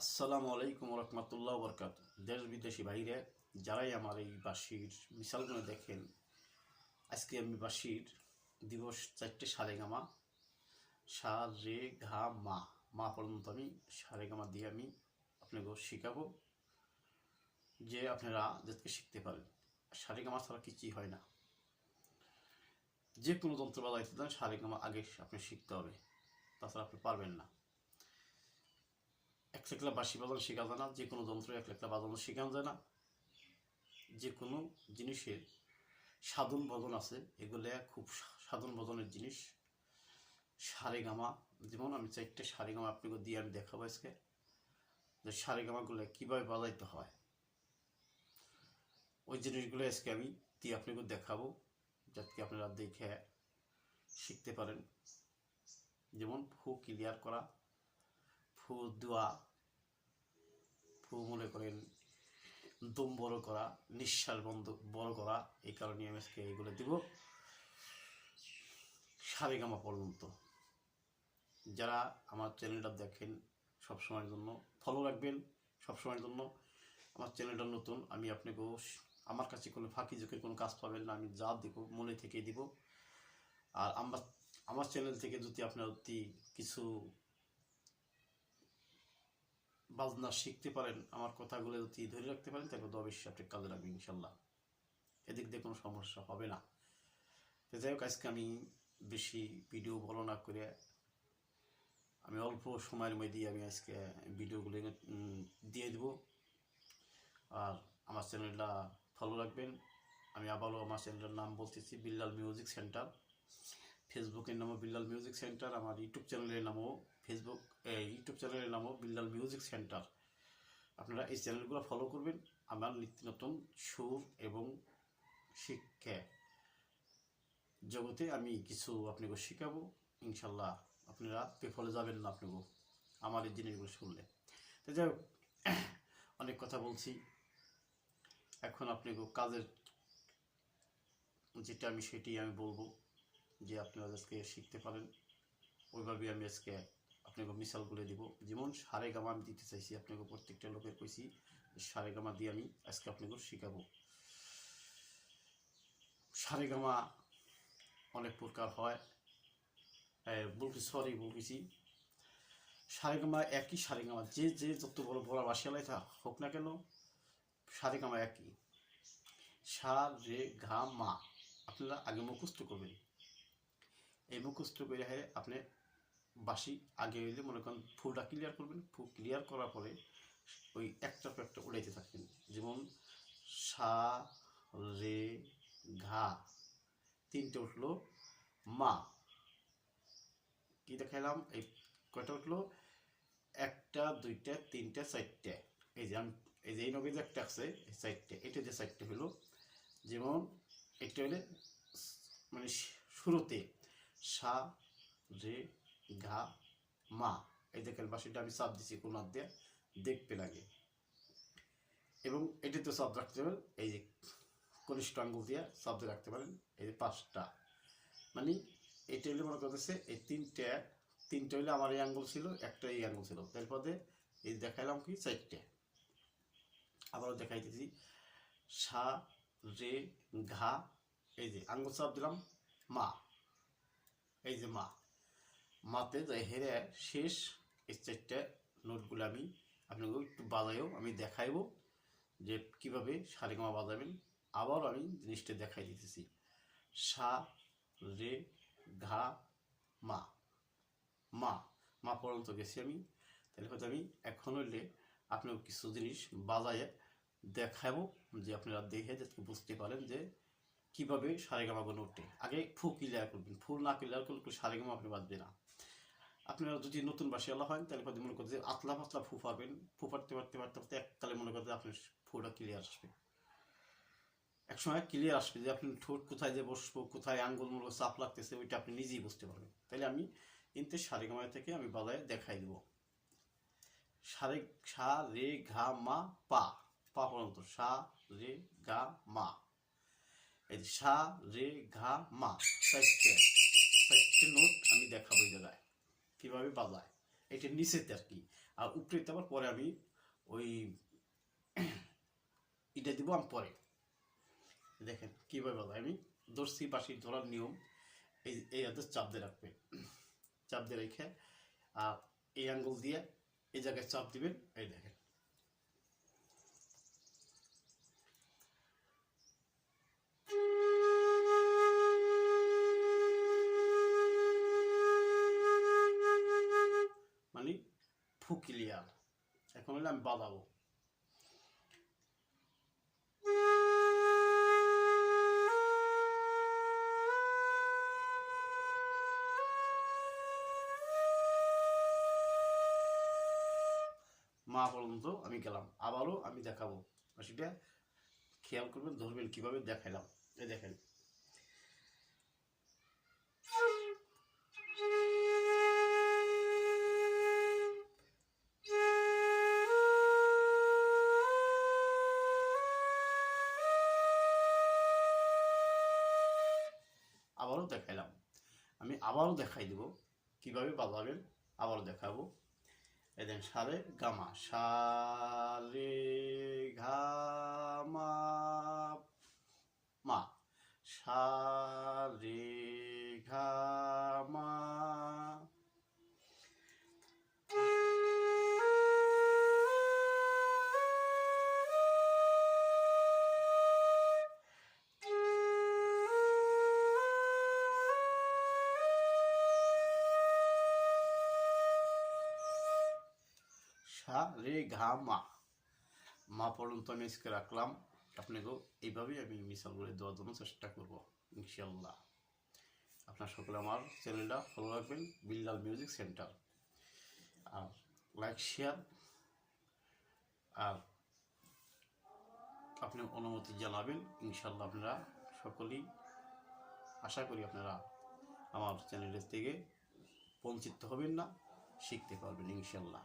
আসসালামু আলাইকুম রহমতুল্লাহ বরকাত। দেশ বিদেশি বাইরে যারাই আমার এই বাসির মিশালগুলো দেখেন, আজকে আমি বাসির দিবস চারটে সারে গামা সা রে ঘা মা মা পর্যন্ত আমি সারে গামা দিয়ে আমি আপনাকে শেখাবো যে আপনারা যাতে শিখতে পারেন। সারে গামা ছাড়া কিছুই হয় না। যে কোনো যন্ত্র বাজাইতে দেন সারে গামা আগে আপনি শিখতে হবে, তাছাড়া আপনি পারবেন না। এক লেখলা বাঁশি বাজানো শেখা যায় না, যে কোনো যন্ত্র এক লেখলা বাজানো শেখানো যায় না। যে কোনো জিনিসের সাধন ভজন আছে, এগুলো খুব সাধন ভজনের জিনিস। সারে গামা, যেমন আমি চারটে সারে গামা আপনাকে দিয়ে আমি দেখাবো আজকে। যে সারে গামাগুলো কীভাবে বাজাইতে হয়, ওই জিনিসগুলো আজকে আমি দিয়ে আপনাকে দেখাবো, যাতে আপনারা দেখে শিখতে পারেন। যেমন ফু ক্লিয়ার করা, ফু দেওয়া ফু মনে করেন দম বড় করা, নিঃশ্বাস বন্ধ, বড় করা, এই কারণে আমি আজকে এগুলো দিব। সারেগামা পর্যন্ত যারা আমার চ্যানেলটা দেখেন সবসময়ের জন্য ফলো রাখবেন সবসময়ের জন্য। আমার চ্যানেলটা নতুন, আমি আপনাকেও আমার কাছে কোনো ফাঁকি ঝুঁকির কোনো কাজ পাবেন না, আমি যা দিব, মনে থেকেই দিব। আর আমার আমার চ্যানেল থেকে যদি আপনার যদি কিছু বাজনা শিখতে পারেন, আমার কথাগুলো যদি ধরে রাখতে পারেন তাহলে অবশ্যই আপনি কাজে লাগবে ইনশাল্লাহ এদিক দিয়ে কোনো সমস্যা হবে না। তো যাই হোক, আজকে আমি বেশি ভিডিও বলো না করে আমি অল্প সময়ের মধ্যেই আমি আজকে ভিডিওগুলো দিয়ে দেব। আর আমার চ্যানেলটা ফলো রাখবেন। আমি আবারও আমার চ্যানেলের নাম বলতেছি, বিল্লাল মিউজিক সেন্টার ফেসবুকের নামও বিল্লাল মিউজিক সেন্টার আমার ইউটিউব চ্যানেলের নামও ফেসবুক ইউটিউব চ্যানেলের নামও বিল্লাল মিউজিক সেন্টার আপনারা এই চ্যানেলগুলো ফলো করবেন। আমার নিত্য নতুন সুর এবং শিক্ষা জগতে আমি কিছু আপনাকে শেখাবো। ইনশাল্লাহ আপনারা পেফলে যাবেন না আপনাকে আমার এই জিনিসগুলো শুনলে। তো যাই হোক, অনেক কথা বলছি। এখন আপনাকে কাজের যেটা আমি সেটি আমি বলব যে আপনারা আজকে শিখতে পারেন। ওইভাবে আমি আজকে আপনাকে মিসালগুলো দিব। যেমন সারে গামা আমি দিতে চাইছি, আপনাকে প্রত্যেকটা লোকের কইছি, সারে গামা দিয়ে আমি আজকে আপনাকে শেখাবো। সারে গামা অনেক প্রকার হয়। বলছি সরি বলছি সারেগামা একই সারেগামা যে যে যত বড় বড় বাসিয়ালাই থাক, হোক না কেন সারেগামা একই। সা রে ঘা মা আপনারা আগে মুখস্থ করবেন। এই মুখস্থ করে আপনি বাসি আগে হইলে মনে করেন ফুলটা ক্লিয়ার করবেন, ফুল ক্লিয়ার করার পরে ওই একটা পর একটা উড়াইতে থাকবেন। যেমন সা, রে, ঘা তিনটে উঠল মা। কি দেখাইলাম? এই কয়টা উঠল? একটা, দুইটা, তিনটা, চারটে। এই যে আমি, এই যে এই নগে যে একটা আছে, এই চারটে, এটা যে চারটে হলো যেমন এটা হলে মানে শুরুতে সা, রে ঘা, মা। এই দেখেন, বাসিটা আমি চাপ দিচ্ছি কোনার দিয়ে, দেখতে লাগে। এবং এটিতে চাপ রাখতে পারেন এই যে কনিষ্ঠ আঙ্গুল দিয়ে শব্দ রাখতে পারেন, এই যে পাঁচটা। মানে এটা হলে মনে করতেছে, এই তিনটে তিনটে হলে আমার এই আঙ্গুল ছিল, একটা এই আঙ্গুল ছিল। তারপরে এই দেখাইলাম কি, চারটে। আবারও দেখাইতেছি, সা, রে, ঘা, এই যে আঙ্গুল চাপ দিলাম, মা। এই যে মা। মাতে যাই হেরে শেষ চারটে নোটগুলো আমি আপনাকে একটু বাজাইও, আমি দেখাইবো যে কীভাবে সারেগামা বাজাবেন। আবার আমি জিনিসটা দেখাই দিতেছি। সা, রে, ঘা, মা। মা মা পর্যন্ত গেছি আমি। তাহলে হয়তো আমি এখন হইলে আপনার কিছু জিনিস বাজায় দেখাবো যে আপনারা দেখে যাতে বুঝতে পারেন যে কীভাবে সারেগামাগুলো ওঠে আগে ফু ক্লিয়ার করবেন। ফুল না ক্লিয়ার করলে সারেগামা আপনি বাঁধবে না। আপনারা যদি নতুন বাসী আল্লাহ হয় তাহলে মনে করতে আতলা পাতলা ফু পারবেন। ফু পারতে পারতে পারতে এককালে মনে করতে আপনার ফুটা ক্লিয়ার আসবে। এক সময় ক্লিয়ার আসবে যে আপনি ঠোঁট কোথায় যে বসবো, কোথায় আঙ্গুল মূল চাপ লাগতেছে, ওইটা আপনি নিজেই বুঝতে পারবেন। তাহলে আমি কিন্তু সারেগামায় থেকে আমি বাজায় দেখাই দেবো। সারে সা, রে, ঘা, মা, পা। পা পর্যন্ত। সা, রে গা মা। এই সা, রে, ঘা, মা। চারটে চারটে নোট আমি দেখাবো জায়গায়। কীভাবে বাজায় এটা নিচেতে আর কি। আর উপরে দেওয়ার পরে আমি ওই এটা দিব আমি পরে। দেখেন, কীভাবে বাজায় আমি দর্শি বাসি ধরার নিয়ম। এই এই হাতে চাপ দিয়ে রাখবে। চাপ দিয়ে রেখে আর এই আঙ্গুল দিয়ে এই জায়গায় চাপ দিবেন। এই দেখেন ফুকিলিয়া এখন হলে আমি বাজাবো। মা পর্যন্ত আমি গেলাম। আবারও আমি দেখাবো। সেটা খেয়াল করবেন, ধরবেন কীভাবে দেখাইলাম। এই দেখেন। আবারও দেখাইলাম। আমি আবারও দেখাই দেব। কীভাবে বাজাবেন? আবারও দেখাবো। এদিন দেন, সারে গামা। সারে ঘামা মা। সারে ঘামা সা রে ঘা মা মা পর্যন্ত আমি আজকে রাখলাম আপনাকেও এইভাবেই আমি মিশাল করে দেওয়ার জন্য চেষ্টা করব ইনশাল্লাহ আপনার সকলে আমার চ্যানেলটা ফলো রাখবেন বিল্লাল মিউজিক সেন্টার আর লাইক শেয়ার আর আপনি অনুমতি জানাবেন ইনশাল্লাহ আপনারা সকলেই আশা করি আপনারা আমার চ্যানেলের থেকে বঞ্চিত হবেন না শিখতে পারবেন ইনশাল্লাহ